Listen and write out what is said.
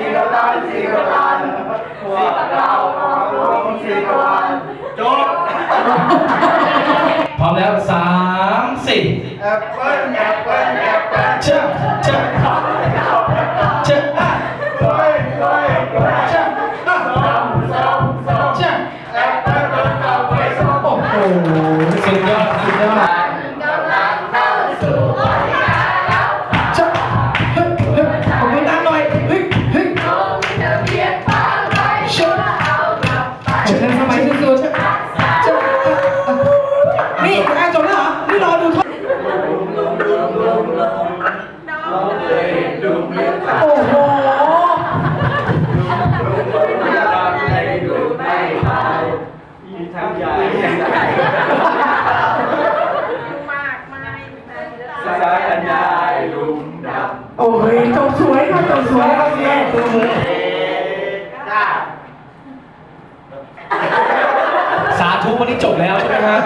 สีกตันสีกตันพวกเราของวงสีกลานจบพร้อมแล้วสามสี่แอปเปิ้ลแอปเปิ้ลแอปเปิ้ลเจ้า จ้าทำไมสุดๆเจ้าเจ้านี่อะจบแล้วเหรอ นี่รอดูท่อนเราเคยเห็นดุมเลี้ยงสัตว์โอ้โหอยากให้ดูไม่เมาอีทำใหญ่สายอันยายลุมดำโอ้ยจบสวยครับจบสวยครับเนี่ย ตัวมือได้สาธุวันนี้จบแล้วใช่ไหมฮะ